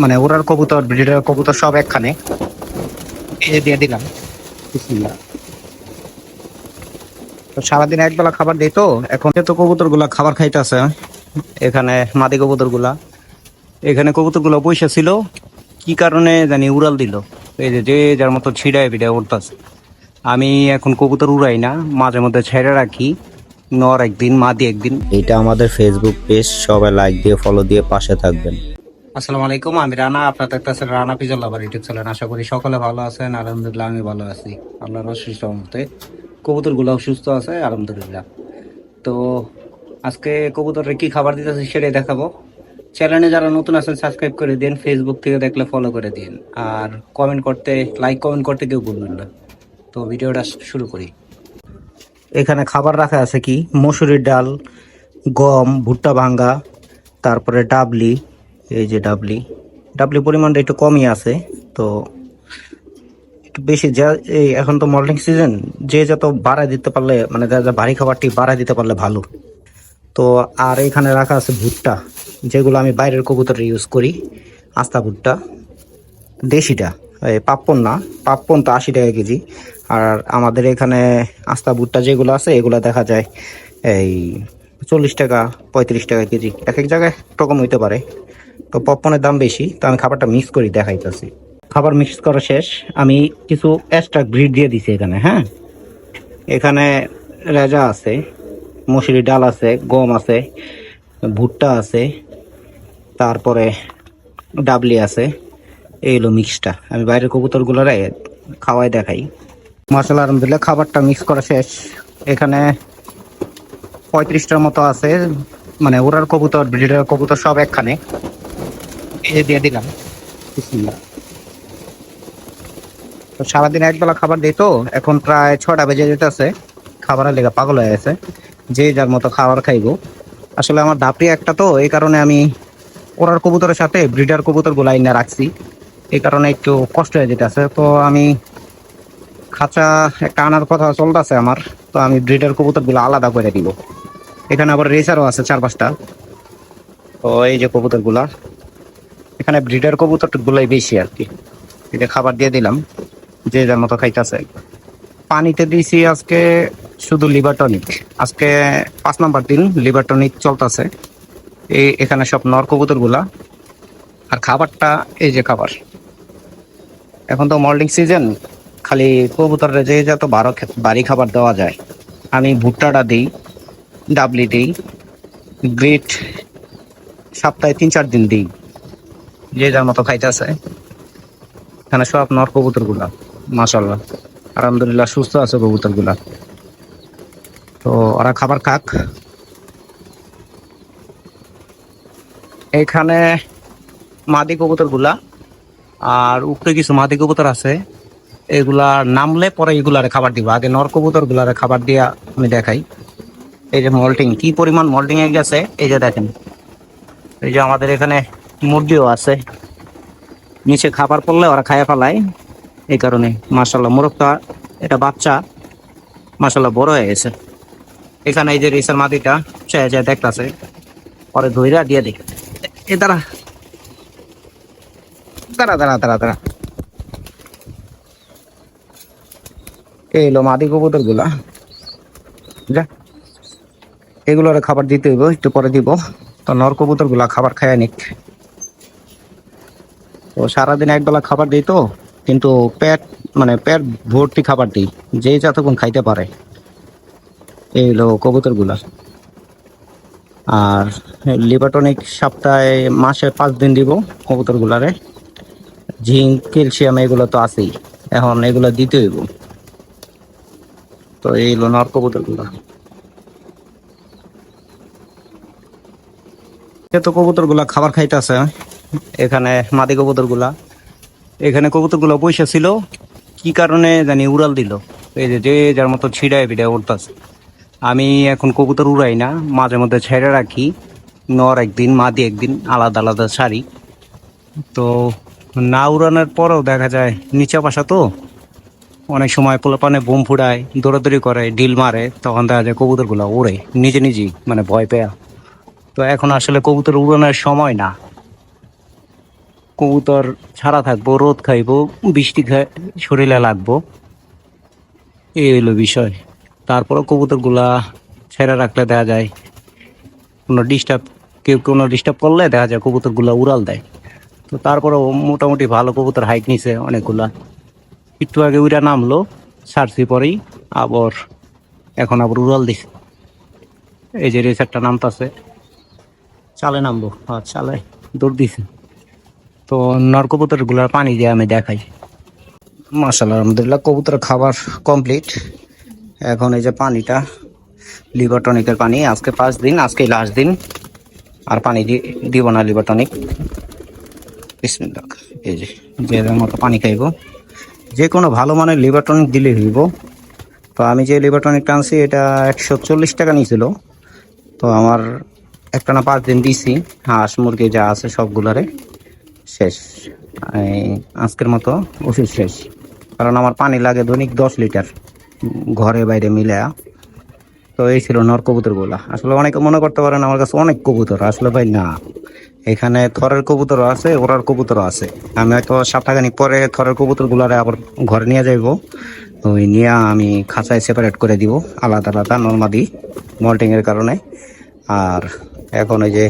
মানে ওরার কবুতর, ব্রিডার কবুতর সব একখানে। এই দিয়ে দিলাম। তো সারাদিন একবেলা খাবার দিই তো, এখন তো কবুতরগুলা খাবার খাইতেছে, এখানে মাদি কবুতরগুলা এখানে কবুতরগুলো পয়সা ছিল, কি কারণে জানি উড়াল দিল। এই যে যে যার মতো ছিড়ায় বিড়ায় উঠতেছে আমি এখন কবুতর উড়াই না, মাঝে মধ্যে ছেড়ে রাখি, নর একদিন, মাদি একদিন। এটা আমাদের ফেসবুক পেজ সবাই লাইক দিয়ে ফলো দিয়ে পাশে থাকবেন। আসসালামু আলাইকুম, আমি রানা, আপনার দেখতেছেন রানা পিজল লাভার ইউটিউব চ্যানেল আশা করি সকলে ভালো আছেন, আলহামদুলিল্লাহ আমি ভালো আছি। আল্লাহর অশেষ রহমতে। কবুতরগুলো সুস্থ আছে, আলহামদুলিল্লাহ। তো আজকে কবুতরে কি খাবার দিতেছে সেটাই দেখাবো। চ্যানেলে যারা নতুন আছেন সাবস্ক্রাইব করে দিন ফেসবুক থেকে দেখলে ফলো করে দিন। আর কমেন্ট করতে লাইক কমেন্ট করতে কেউ বলবেন না। তো ভিডিওটা শুরু করি। এখানে খাবার রাখা আছে কি? মসুরির ডাল, গম, ভুট্টা ভাঙ্গা, তারপরে ডাবলি এই যে ডাবলি ডাবলি পরিমাণটা একটু কমই আছে, তো একটু বেশি যা, এই এখন তো মল্টিং সিজন যে যত বাড়ায় দিতে পারলে মানে যা যা ভারী খাবারটি বাড়ায় দিতে পারলে ভালো। তো আর এখানে রাখা আছে ভুট্টা, যেগুলো আমি বাইরের কবুতরে ইউজ করি, আস্তা ভুট্টা, দেশিটা পাপ্পন না, পাপ্পন তো আশি টাকা কেজি, আর আমাদের এখানে আস্তা ভুট্টা যেগুলো আছে, এগুলো দেখা যায় এই চল্লিশ টাকা, পঁয়ত্রিশ টাকা কেজি, এক এক জায়গায় রকম হইতে পারে। তো পপকর্নের দাম বেশি, তো আমি খাবারটা মিক্স করি, দেখাইতেছি। খাবার মিক্স করা শেষ, আমি কিছু এক্সট্রা গ্রিড দিয়ে দিছি এখানে হ্যাঁ? এখানে রেজা আছে মসুরি ডাল আছে, গম আছে, ভুট্টা আছে, তারপরে ডাবলি আছে, এই হলো মিক্সটা আমি বাইরের কবুতরগুলোরে খাওয়াই দেখাই। মশলা আলহামদুলিল্লাহ, খাবারটা মিক্স করা শেষ। এখানে পঁয়ত্রিশটার মতো আছে মানে ওরার কবুতর, ব্রিডার কবুতর সব একখানে। তো সারাদিন একবেলা খাবার দিই তো, এখন প্রায় ছটা বেজে যেতেছে, খাবারের লেগে পাগল হয়ে গেছে, যে যার মতো খাবার খাইবো। আসলে আমার দাপড়ি একটা তো, এই কারণে আমি ওরার কবুতরের সাথে ব্রিডার কবুতরগুলা না রাখছি, এই কারণে একটু কষ্ট হয়ে যেতেছে। তো আমি খাঁচা একটা আনার কথা চলতেছে আমার, তো আমি ব্রিডার কবুতরগুলো আলাদা করে দিব। এখানে আবার রেসারও আছে চার পাঁচটা। তো এই যে কবুতরগুলা এখানে ব্রিডার কবুতর গুলাই বেশি আর কি। এটা খাবার দিয়ে দিলাম, যে যার মতো খাইতেছে পানিতে দিয়েছি আজকে শুধু লিভার টনিক আজকে পাঁচ নাম্বার দিন লিভার টনিক চলতেছে। এই এখানে সব নর কবুতরগুলা আর খাবারটা, এই যে খাবার। এখন তো মল্ডিং সিজন খালি কবুতরের যে যত বারো বাড়ি খাবার দেওয়া যায়, আমি ভুট্টাটা দিই, ডাবলি দিই, গ্রিট সপ্তাহে তিন চার দিন দিই। যে যার মতো খাইতেছে এখানে সব নর কবুতরগুলা মাসাল্লাহ আলহামদুলিল্লাহ সুস্থ আছে কবুতরগুলা তো ওরা খাবার খাক। এখানে মাদি কবুতরগুলা আর উপরে কিছু মাদি কবুতর আছে। এগুলা নামলে পরে এগুলারে খাবার দিব। আগে নর কবুতর গুলারে খাবার দিয়া আমি দেখাই। এই যে মল্টিং কি পরিমাণ মল্টিং এ গেছে? এই যে দেখেন। এই যে আমাদের এখানে মুরগিও আছে। নিচে খাবার পড়লে ওরা খাইয়া ফেলায়। এই কারণে মাসাল্লাহ মোরগটা, এটা বাচ্চা মাসাল্লাহ বড় হয়ে গেছে। এখানে এই যে রেসার মাদিটা চায় চায় দেখতেছে, পরে ধইরা দিয়ে দিই এ, দাঁড়া। দাঁড়া দাঁড়া দাঁড়া দাঁড়া। এলো মাদি কবুতরগুলা। যা। এগুলোর খাবার দিতে হইব, একটু পরে দিব। তো নর কবুতরগুলা খাবার খায় নিক। তো সারাদিন একবেলা খাবার দিই তো, কিন্তু পেট মানে পেট ভর্তি খাবার দিই যে যতক্ষণ খাইতে পারে। এই হলো কবুতরগুলা আর লিভারটনিক সপ্তাহে মাসে পাঁচ দিন দিব কবুতর গুলারে জিঙ্ক, ক্যালসিয়াম, এগুলো তো আছেই। এখন এগুলো দিতে হইব। তো এই হলো নর কবুতরগুলা তো কবুতরগুলা খাবার খাইতেছে। এখানে মাদি কবুতরগুলা এখানে কবুতরগুলা পয়সা ছিল, কি কারণে জানি উড়াল দিল। এই যে যে যার মতো ছিড়ায় বিড়ায় উঠতেছে আমি এখন কবুতর উড়াই না, মাঝে মধ্যে ছেড়ে রাখি। নর একদিন, মাদি একদিন, আলাদা আলাদা ছাড়ি তো না উড়ানোর পরেও দেখা যায় নিচা পাশা তো, অনেক সময় পোলাপানে বোম ফুড়ায় দৌড়াদৌড়ি করে ডিল মারে, তখন দেখা যায় কবুতরগুলো উড়ে, নিজে নিজেই মানে ভয় পেয়া। তো এখন আসলে কবুতর উড়ানোর সময় না। কবুতর ছাড়া থাকব, রোদ খাইবো, বৃষ্টি খাই শরীরে লাগবো। এই হলো বিষয়। তারপরে কবুতরগুলা ছেড়ে রাখলে দেখা যায়, কোনো ডিস্টার্ব কেউ কোনো ডিস্টার্ব করলে দেখা যায় কবুতরগুলা উড়াল দেয়। তো তারপরেও মোটামুটি ভালো কবুতর হাইক নিছে অনেকগুলা। একটু আগে উইরা নামলো, ছাড়ছি পরেই, আবার এখন আবার উড়াল দিছে। এই যে রেসারটা নামতাছে, চালে নামবো। আর চালে দৌড় দিছে। তো নর কবুতরগুলার পানি দিয়ে আমি দেখাই। মাসাল্লাহ আলহামদুলিল্লাহ কবুতর খাবার কমপ্লিট এখন এই যে পানিটা লিভার টনিকের পানি, আজকে পাঁচ দিন, আজকে লাস্ট দিন। আর পানি দিব না লিভার টনিক এই যে মতো পানি খাইব। যে কোনো ভালো মানের লিভার টনিক দিলে হইব। তো আমি যে লিভার টনিকটা আনছি, এটা একশো চল্লিশ টাকা নিয়েছিল তো আমার একটা না পাঁচ দিন দিছি, হাঁস মুরগি যা আছে সবগুলারে। শেষ। আজকের মতো ওষুধ শেষ। কারণ আমার পানি লাগে দৈনিক দশ লিটার ঘরে বাইরে মিলে তো এই ছিল নর কবুতরগুলা আসলে অনেকে মনে করতে পারেন আমার কাছে অনেক কবুতর। আসলে ভাই না। এখানে থরের কবুতর আছে, ওরার কবুতর আছে। আমি হয়তো সপ্তাহখানিক পরে থরের কবুতর গুলারে আবার ঘরে নিয়ে যাইবো। ওই নিয়ে আমি খাঁচায় সেপারেট করে দিব। আলাদা আলাদা নর্মাদি মল্টিং এর কারণে। আর এখন ওই যে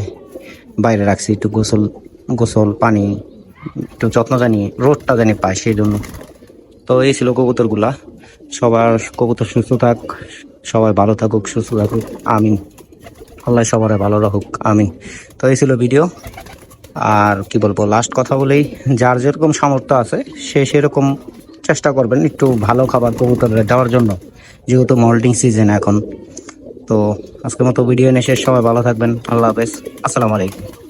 বাইরে রাখছি, একটু গোসল গোসল, পানি, একটু যত্ন জানি, রোদটা জানি পায় সেই জন্য তো এই ছিল কবুতরগুলা। সবার কবুতর সুস্থ থাক, সবাই ভালো থাকুক, সুস্থ থাকুক, আমিন। আল্লাহ সবার ভালো রাখুক, আমিন। তো এই ছিল ভিডিও। আর কি বলব লাস্ট কথা বলেই যার যেরকম সামর্থ্য আছে, সে সেরকম চেষ্টা করবেন একটু ভালো খাবার কবুতরে দেওয়ার জন্য, যেহেতু মল্টিং সিজন এখন। তো আজকের মতো ভিডিও নিয়ে শেষ। সবাই ভালো থাকবেন। আল্লাহ হাফেজ। আসসালামু আলাইকুম।